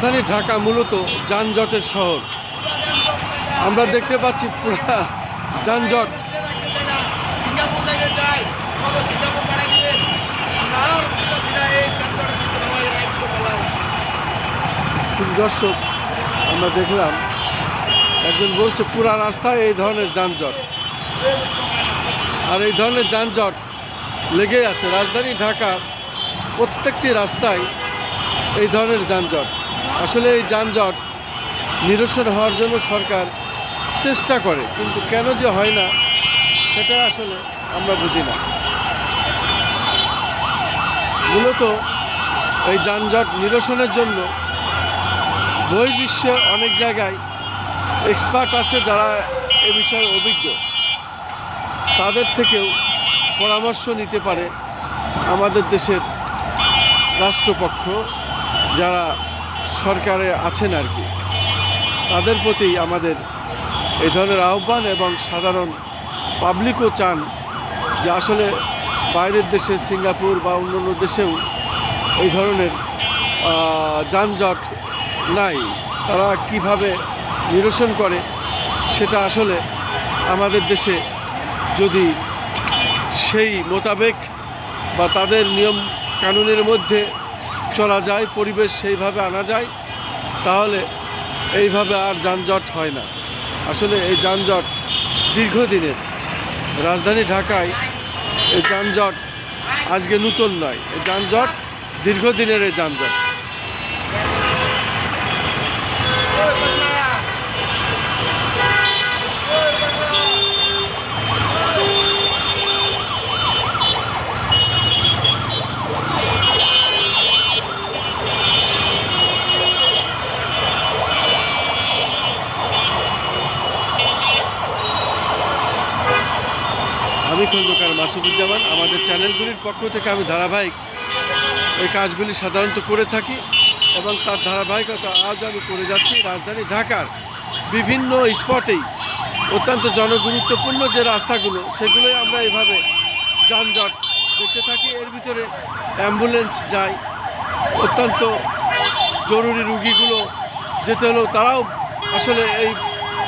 রাজধানী ঢাকা মূলত যানজটের শহর। আমরা দেখতে পাচ্ছি পুরা যানজট। দর্শক, আমরা দেখলাম একজন বলছে, পুরা রাস্তায় এই ধরনের যানজট। আর এই ধরনের যানজট লেগেই আছে। রাজধানী ঢাকা প্রত্যেকটি রাস্তায় এই ধরনের যানজট। আসলে এই যানজট নিরসন হওয়ার জন্য সরকার চেষ্টা করে, কিন্তু কেন যে হয় না, সেটা আসলে আমরা বুঝি না। মূলত এই যানজট নিরসনের জন্য বহির্বিশ্বে অনেক জায়গায় এক্সপার্ট আছে যারা এ বিষয়ে অভিজ্ঞ। তাদের থেকেও পরামর্শ নিতে পারে আমাদের দেশের রাষ্ট্রপক্ষ যারা সরকারে আছেন আর কি। তাদের প্রতি আমাদের এই ধরনের আহ্বান এবং সাধারণ পাবলিকও চান যে আসলে বাইরের দেশে সিঙ্গাপুর বা অন্যান্য দেশেও এই ধরনের যানজট নাই। তারা কীভাবে নিরসন করে সেটা আসলে আমাদের দেশে যদি সেই মোতাবেক বা তাদের নিয়ম কানুনের মধ্যে চলা যায়, পরিবেশ সেইভাবে আনা যায়, তাহলে এইভাবে আর যানজট হয় না। আসলে এই যানজট দীর্ঘদিনের। রাজধানী ঢাকায় এই যানজট আজকে নূতন নয়। এই যানজট দীর্ঘদিনের এই যানজট। খন্দকার মাসুদুজ্জামান, আমাদের চ্যানেলগুলির পক্ষ থেকে আমি ধারাবাহিক এই কাজগুলি সাধারণত করে থাকি এবং তার ধারাবাহিকতা আজ আমি করে যাচ্ছি রাজধানী ঢাকার বিভিন্ন স্পটেই। অত্যন্ত জনগুরুত্বপূর্ণ যে রাস্তাগুলো, সেগুলোই আমরা এভাবে যানজট দেখতে থাকি। এর ভিতরে অ্যাম্বুলেন্স যায়, অত্যন্ত জরুরি রুগীগুলো যেতে হলেও তারাও আসলে এই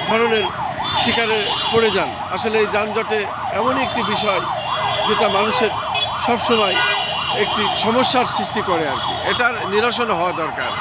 ধরনের শিকারে পড়ে যান। আসলে এই যানজটে এমনই একটি বিষয় যেটা মানুষের সবসময় একটি সমস্যার সৃষ্টি করে আর কি। এটার নিরসন হওয়া দরকার।